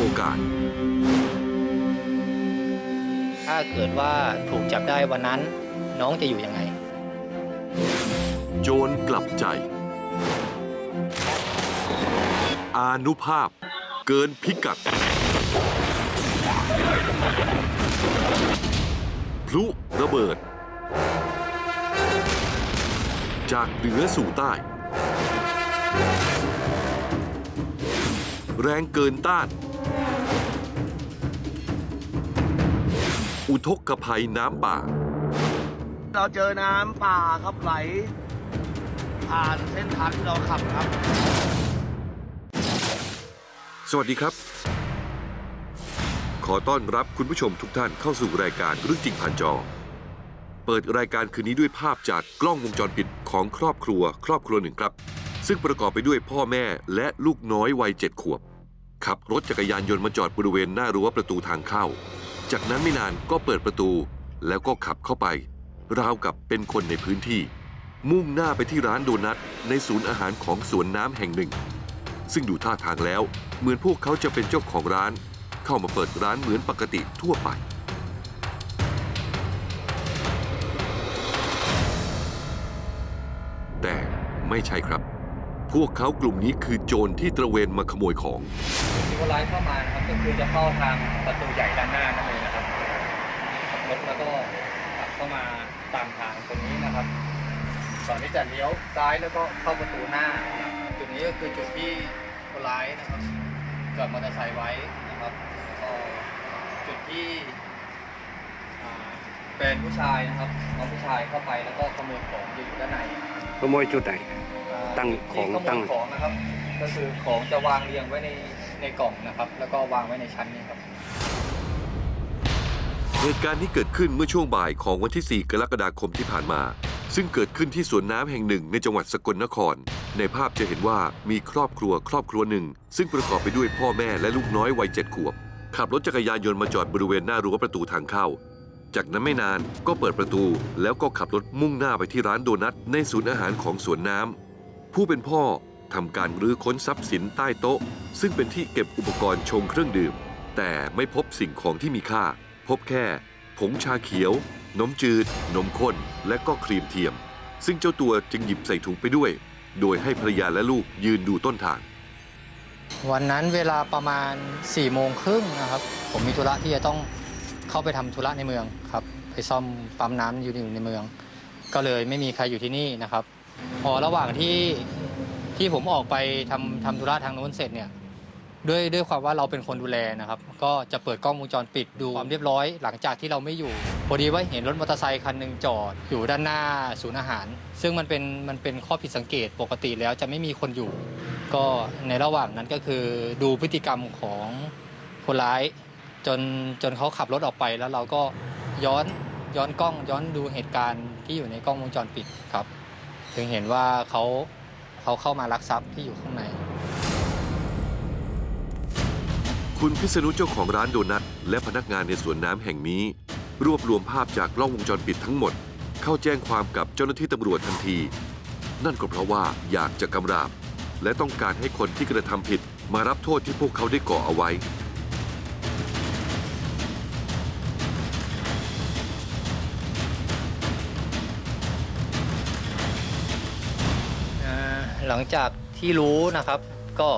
โอกาส ถ้าเกิดว่าถูกจับได้วันนั้นน้องจะอยู่ยังไง โจรกลับใจ อานุภาพ เกินพิกัด พลุระเบิด จากเหนือสู่ใต้ แรงเกินต้าน อุทกภัยน้ำป่า เราเจอน้ำป่าครับไหล ผ่านเส้นทางที่เราขับครับ สวัสดีครับ ขอต้อนรับคุณผู้ชมทุกท่านเข้าสู่รายการเรื่องจริงผ่านจอ เปิดรายการคืนนี้ด้วยภาพจากกล้องวงจรปิดของครอบครัว ครอบครัวหนึ่งครับ ซึ่งประกอบไปด้วยพ่อแม่และลูกน้อยวัยเจ็ดขวบขับรถจักรยานยนต์มาจอดบริเวณหน้ารั้วประตูทางเข้า จากนั้นไม่นานก็เปิดประตูแล้วก็ขับเข้าไป ราวกับเป็นคนในพื้นที่ มุ่งหน้าไปที่ร้านโดนัทในศูนย์อาหารของสวนน้ำแห่งหนึ่ง ซึ่งดูท่าทางแล้วเหมือนพวกเขาจะเป็นเจ้าของร้าน เข้ามาเปิดร้านเหมือนปกติทั่วไป แต่ไม่ใช่ครับ พวกเขากลุ่มนี้คือโจรที่ตระเวนมาขโมยของ คนร้ายเข้ามานะครับก็คือจะเข้าทางประตูใหญ่ด้านหน้านั่นเลยนะครับขับรถแล้วก็ขับเข้ามาตามทางตรงนี้นะครับก่อนที่จะเลี้ยวซ้ายแล้วก็เข้าประตูหน้านะครับจุดนี้ก็คือจุดที่คนร้ายนะครับจอดมอเตอร์ไซค์ไว้นะครับแล้วก็จุดที่อ่าเป็นผู้ชายนะครับน้องผู้ชายเข้าไปแล้วก็ขโมยของอยู่ด้านในขโมยจุดไหนอ่าตั้งของที่ขโมยตั้งของนะครับ ก็คือของจะวางเรียงไว้ใน ในกล่องนะครับ แล้วก็วางไว้ในชั้นนี้ครับ เหตุการณ์นี้เกิดขึ้นเมื่อช่วงบ่ายของวันที่ 4 กรกฎาคมที่ผ่านมา ซึ่งเกิดขึ้นที่สวนน้ำแห่งหนึ่งในจังหวัดสกลนคร ในภาพจะเห็นว่ามีครอบครัวครอบครัวหนึ่ง ซึ่งประกอบไปด้วยพ่อแม่และลูกน้อยวัยเจ็ดขวบ ขับรถจักรยานยนต์มาจอดบริเวณหน้ารั้วประตูทางเข้า จากนั้นไม่นานก็เปิดประตู แล้วก็ขับรถมุ่งหน้าไปที่ร้านโดนัทในศูนย์อาหารของสวนน้ำผู้เป็นพ่อ ทำการรื้อค้นทรัพย์สินใต้โต๊ะ ซึ่งเป็นที่เก็บอุปกรณ์ชงเครื่องดื่ม แต่ไม่พบสิ่งของที่มีค่า พบแค่ ผงชาเขียว นมจืด นมข้น และก็ครีมเทียม ซึ่งเจ้าตัวจึงหยิบใส่ถุงไปด้วย โดยให้ภรรยาและลูกยืนดูต้นทาง วันนั้นเวลาประมาณ4ี่โมงครึ่งนะครับ ผมมีธุระที่จะต้องเข้าไปทำธุระในเมืองครับ ไปซ่อมปั๊มน้ำอยู่ในเมือง ก็เลยไม่มีใครอยู่ที่นี่นะครับ พอระหว่างที่ ที่ผมออกไปทำทำธุระทางโน้นเสร็จเนี่ยด้วยด้วยความว่าเราเป็นคนดูแลนะครับ ก็จะเปิดกล้องวงจรปิดดูความเรียบร้อย หลังจากที่เราไม่อยู่พอดีว่าเห็นรถมอเตอร์ไซค์คันหนึ่งจอดอยู่ด้านหน้าศูนย์อาหาร ซึ่งมันเป็นมันเป็นข้อผิดสังเกตปกติแล้วจะไม่มีคนอยู่ ก็ในระหว่างนั้นก็คือดูพฤติกรรมของคนร้าย จนจนเขาขับรถออกไปแล้วเราก็ย้อนย้อนกล้องย้อนดูเหตุการณ์ที่อยู่ในกล้องวงจรปิดครับ ถึงเห็นว่าเขา เขาเข้ามาลักทรัพย์ที่อยู่ข้างใน คุณพิษณุเจ้าของร้านโดนัทและพนักงานในสวนน้ำแห่งนี้ รวบรวมภาพจากกล้องวงจรปิดทั้งหมด เข้าแจ้งความกับเจ้าหน้าที่ตำรวจทันที นั่นก็เพราะว่าอยากจะกำราบ และต้องการให้คนที่กระทำผิดมารับโทษที่พวกเขาได้ก่อเอาไว้ หลังจากที่รู้นะครับ ก็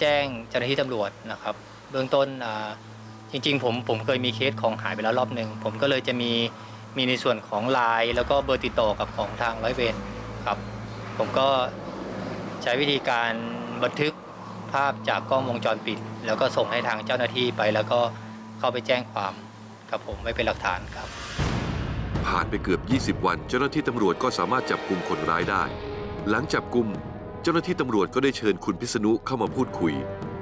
แจ้งเจ้าหน้าที่ตำรวจนะครับ เบื้องต้นอ่าจริง ๆ ผมผมเคยมีเคสของหายไปแล้วรอบหนึ่งผมก็เลยจะมีมีในส่วนของไลน์แล้วก็เบอร์ติดต่อกับของทางร้อยเวรครับ ผมก็ใช้วิธีการบันทึกภาพจากกล้องวงจรปิด แล้วก็ส่งให้ทางเจ้าหน้าที่ไป แล้วก็เข้าไปแจ้งความกับผมไว้เป็นหลักฐานครับ ผ่านไปเกือบ 20 วัน เจ้าหน้าที่ตำรวจก็สามารถจับกลุ่มคนร้ายได้ หลังจับกลุ่มเจ้าหน้าที่ตำรวจก็ได้เชิญคุณพิษณุเข้ามาพูดคุย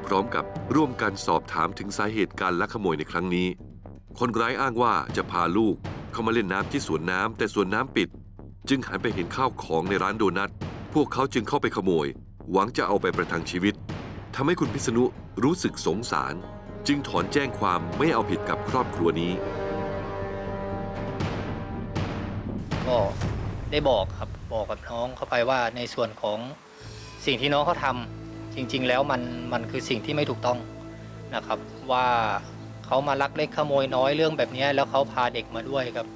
พร้อมกับร่วมกันสอบถามถึงสาเหตุการลักขโมยในครั้งนี้ คนร้ายอ้างว่าจะพาลูกเข้ามาเล่นน้ำที่สวนน้ำแต่สวนน้ำปิด จึงหันไปเห็นข้าวของในร้านโดนัท พวกเขาจึงเข้าไปขโมย หวังจะเอาไปประทังชีวิตทำให้คุณพิษณุรู้สึกสงสาร จึงถอนแจ้งความไม่เอาผิดกับครอบครัวนี้ ก็ได้บอกครับ บอกกับน้องเข้าไปว่าในส่วนของสิ่งที่น้องเขาทำจริง ๆ แล้วมันมันคือสิ่งที่ไม่ถูกต้องนะครับ ว่าเขามาลักเล็กขโมยน้อยเรื่องแบบนี้แล้วเขาพาเด็กมาด้วยครับ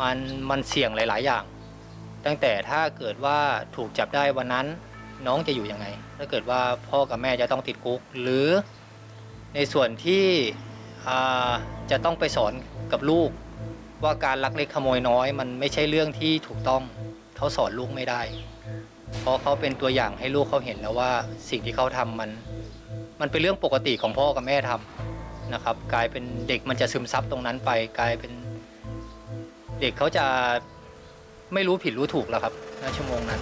มันมันเสี่ยงหลาย ๆ อย่าง ตั้งแต่ถ้าเกิดว่าถูกจับได้วันนั้นน้องจะอยู่ยังไง ถ้าเกิดว่าพ่อกับแม่จะต้องติดคุก หรือในส่วนที่จะต้องไปสอนกับลูก ว่าการลักเล็กขโมยน้อย มันไม่ใช่เรื่องที่ถูกต้อง เขาสอนลูกไม่ได้ เพราะเขาเป็นตัวอย่างให้ลูกเขาเห็นแล้วว่าสิ่งที่เขาทำมัน มันเป็นเรื่องปกติของพ่อกับแม่ทำนะครับ กลายเป็นเด็กมันจะซึมซับตรงนั้นไป กลายเป็นเด็กเขาจะไม่รู้ผิดรู้ถูกแล้วครับณชั่วโมงนั้น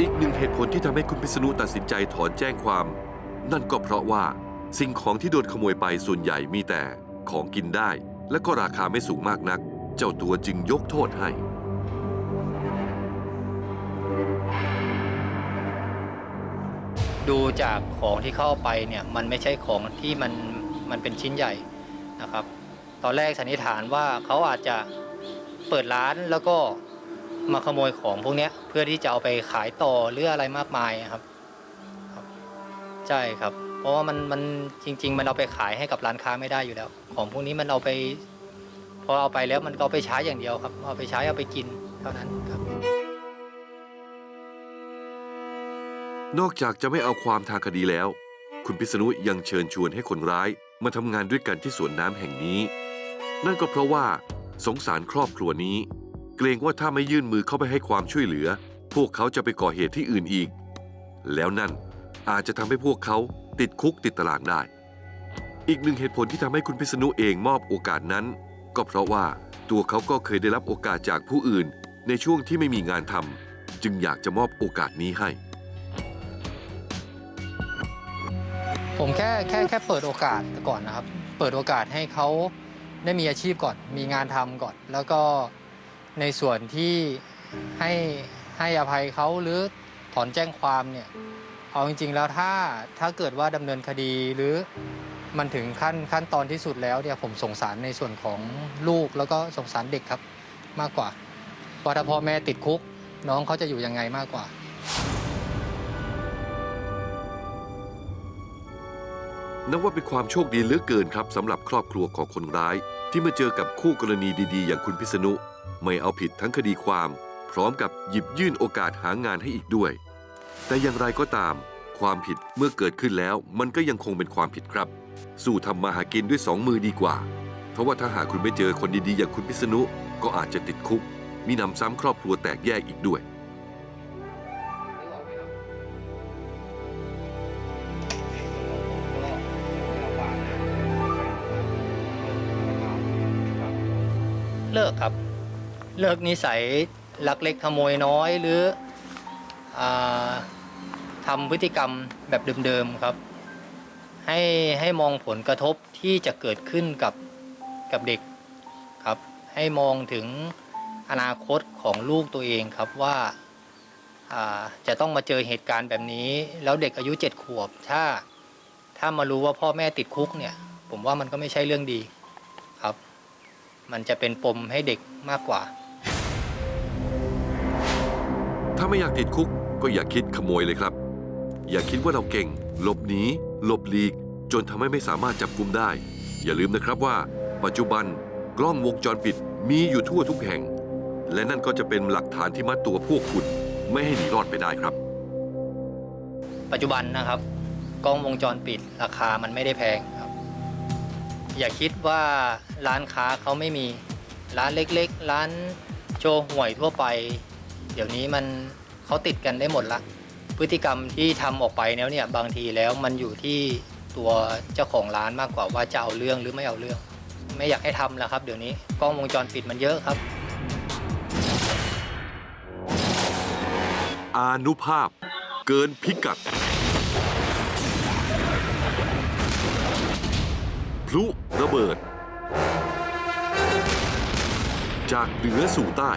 อีกหนึ่งเหตุผลที่ทำให้คุณพิษณุตัดสินใจถอนแจ้งความ นั่นก็เพราะว่าสิ่งของที่โดนขโมยไปส่วนใหญ่มีแต่ของกินได้ และก็ราคาไม่สูงมากนัก เจ้าตัวจึงยกโทษให้ ดูจากของที่เข้าไปเนี่ยมันไม่ใช่ของที่มันมันเป็นชิ้นใหญ่นะครับ ตอนแรกสันนิษฐานว่าเขาอาจจะเปิดร้านแล้วก็มาขโมยของพวกนี้เพื่อที่จะเอาไปขายต่อหรืออะไรมากมายครับครับ ใช่ครับ เพราะว่ามันมันจริง ๆ มันเอาไปขายให้กับร้านค้าไม่ได้อยู่แล้ว ของพวกนี้มันเอาไปพอเอาไปแล้วมันก็เอาไปใช้อย่างเดียวครับ เอาไปใช้เอาไปกินเท่านั้นครับ นอกจากจะไม่เอาความทางคดีแล้ว คุณพิษณุยังเชิญชวนให้คนร้ายมาทำงานด้วยกันที่สวนน้ำแห่งนี้ นั่นก็เพราะว่าสงสารครอบครัวนี้ เกรงว่าถ้าไม่ยื่นมือเข้าไปให้ความช่วยเหลือ พวกเขาจะไปก่อเหตุที่อื่นอีก แล้วนั่นอาจจะทำให้พวกเขาติดคุกติดตารางได้ อีกหนึ่งเหตุผลที่ทำให้คุณพิษณุเองมอบโอกาสนั้น ก็เพราะว่าตัวเขาก็เคยได้รับโอกาสจากผู้อื่น ในช่วงที่ไม่มีงานทำจึงอยากจะมอบโอกาสนี้ให้ ผมแค่แค่แค่เปิดโอกาสก่อนนะครับ เปิดโอกาสให้เขาได้มีอาชีพก่อน มีงานทำก่อน แล้วก็ในส่วนที่ให้ให้อภัยเขาหรือถอนแจ้งความเนี่ยเอาจริง ๆ แล้วถ้าถ้าเกิดว่าดำเนินคดีหรือมันถึงขั้นขั้นตอนที่สุดแล้วเนี่ยผมสงสารในส่วนของลูกแล้วก็สงสารเด็กครับมากกว่าว่าถ้าพ่อแม่ติดคุก น้องเขาจะอยู่ยังไงมากกว่า นับว่าเป็นความโชคดีเหลือเกินครับสำหรับครอบครัวของคนร้าย ที่มาเจอกับคู่กรณีดีๆ อย่างคุณพิษณุไม่เอาผิดทั้งคดีความ พร้อมกับหยิบยื่นโอกาสหางานให้อีกด้วย แต่อย่างไรก็ตาม ความผิดเมื่อเกิดขึ้นแล้ว มันก็ยังคงเป็นความผิดครับ สู้ทำมาหากินด้วยสองมือดีกว่า เพราะว่าถ้าหากคุณไม่เจอคนดีๆ อย่างคุณพิษณุก็อาจจะติดคุก มีนำซ้ำครอบครัวแตกแยกอีกด้วย เลิกครับ เลิกนิสัยลักเล็กขโมยน้อยหรืออาทำพฤติกรรมแบบเดิมๆครับ ให้ให้มองผลกระทบที่จะเกิดขึ้นกับกับเด็กครับ ให้มองถึงอนาคตของลูกตัวเองครับว่าอ่าจะต้องมาเจอเหตุการณ์แบบนี้ แล้วเด็กอายุเจ็ดขวบ ถ้าถ้ามารู้ว่าพ่อแม่ติดคุกเนี่ย ผมว่ามันก็ไม่ใช่เรื่องดีครับ มันจะเป็นปมให้เด็กมากกว่า ถ้าไม่อยากติดคุกก็อย่าคิดขโมยเลยครับ อย่าคิดว่าเราเก่ง หลบหนีหลบหลีก จนทำให้ไม่สามารถจับกุมได้ อย่าลืมนะครับว่า ปัจจุบันกล้องวงจรปิดมีอยู่ทั่วทุกแห่ง และนั่นก็จะเป็นหลักฐานที่มัดตัวพวกคุณ ไม่ให้หนีรอดไปได้ครับ ปัจจุบันนะครับ กล้องวงจรปิดราคามันไม่ได้แพงครับ อย่าคิดว่าร้านค้าเขาไม่มีร้านเล็กๆ ร้านโชว์หวยทั่วไป เดี๋ยวนี้มันเขาติดกันได้หมดละ พฤติกรรมที่ทำออกไปแล้วเนี่ยบางทีแล้วมันอยู่ที่ตัวเจ้าของร้านมากกว่าว่าจะเอาเรื่องหรือไม่เอาเรื่อง ไม่อยากให้ทำแล้วครับ เดี๋ยวนี้กล้องวงจรปิดมันเยอะครับ อานุภาพเกินพิกัด ลุระเบิด จากเหนือสู่ใต้